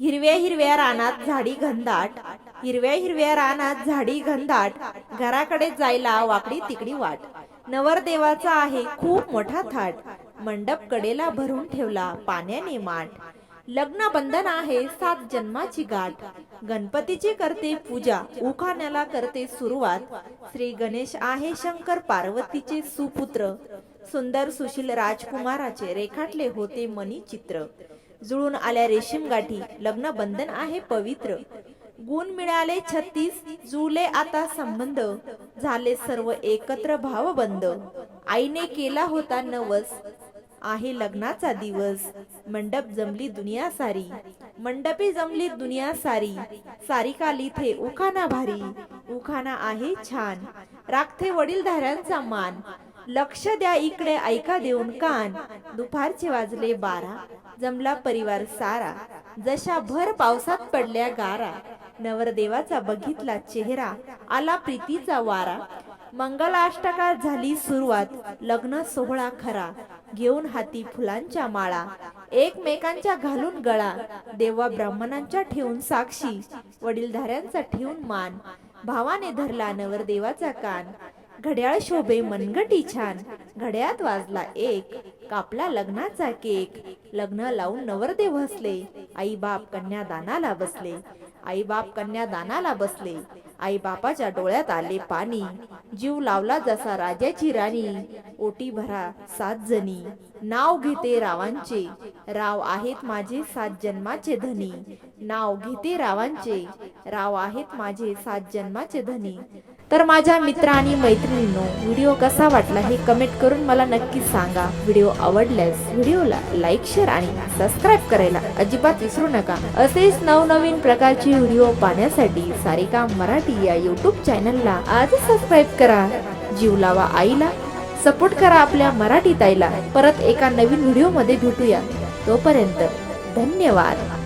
हिरव्या हिरव्या रानात झाडी घनदाट. हिरव्या हिरव्या रानात झाडी घनदाट. घराकडे जायला वाकडी तिकडी वाट. नवरदेवाचा आहे खूप मोठा थाट. मंडप कडेला भरून ठेवला पाण्याने माठ. लग्न बंधन आहे सात जन्माची गाठ. गणपतीची करते पूजा उखाण्याला करते सुरुवात. श्री गणेश आहे शंकर पार्वतीचे सुपुत्र. सुंदर सुशील राजकुमाराचे रेखाटले होते मनी चित्र जुळून आल्या रेशीम गाठी. लग्न बंधन आहे पवित्र. गुण मिळाले छत्तीस जुळले आता संबंध. झाले सर्व एकत्र भावबंद आईने केला होता नवस. आहे लग्नाचा दिवस. मंडप जमली दुनिया सारी. मंडपी जमली दुनिया सारी. सारिका लिथे उखाना भारी. उखाना आहे छान. राखते वडीलधाऱ्यांचा मान. लक्ष द्या इकडे ऐका देऊन कान. दुपारचे वाजले बारा. जमला परिवार सारा. जशा भर पावसात पडल्या गारा. नवरदेवाचा बघितला चेहरा. आला प्रीतीचा वारा. मंगलाष्टकात झाली सुरुवात. लग्न सोहळा खरा. घेऊन हाती फुलांच्या माळा. एकमेकांच्या घालून गळा. देवा ब्राह्मणांच्या ठेवून साक्षी. वडीलधाऱ्यांचा ठेवून मान. भावाने धरला नवरदेवाचा कान. घड्याळ शोभे मनगटी छान घड्यात वाजला एक कापला लग्नाचा केक. लग्न लावून नवरदेव हसले. आई बाप कन्यादानाला बसले. आई बाप कन्यादानाला बसले. आई बापाच्या डोळ्यात आले पाणी. जीव लावला जसा राजाची राणी. ओटी भरा सात जणी. नाव घेते रावांचे. राव आहेत माझे सात जन्माचे धनी. नाव घेते रावांचे. राव आहेत माझे सात जन्माचे धनी. तर माझ्या मित्र आणि मैत्रिणींनो व्हिडिओ कसा वाटला हे कमेंट करून मला नक्की सांगा. व्हिडिओ आवडल्यास व्हिडिओला लाईक शेअर आणि सबस्क्राईब करायला अजिबात विसरू नका. असेच नवनवीन प्रकारचे व्हिडिओ पाहण्यासाठी सारिका मराठी या युट्यूब चॅनलला आजच सबस्क्राईब करा. जीव लावा आईला. सपोर्ट करा आपल्या मराठी ताईला. परत एका नवीन व्हिडिओमध्ये भेटूया. तोपर्यंत धन्यवाद.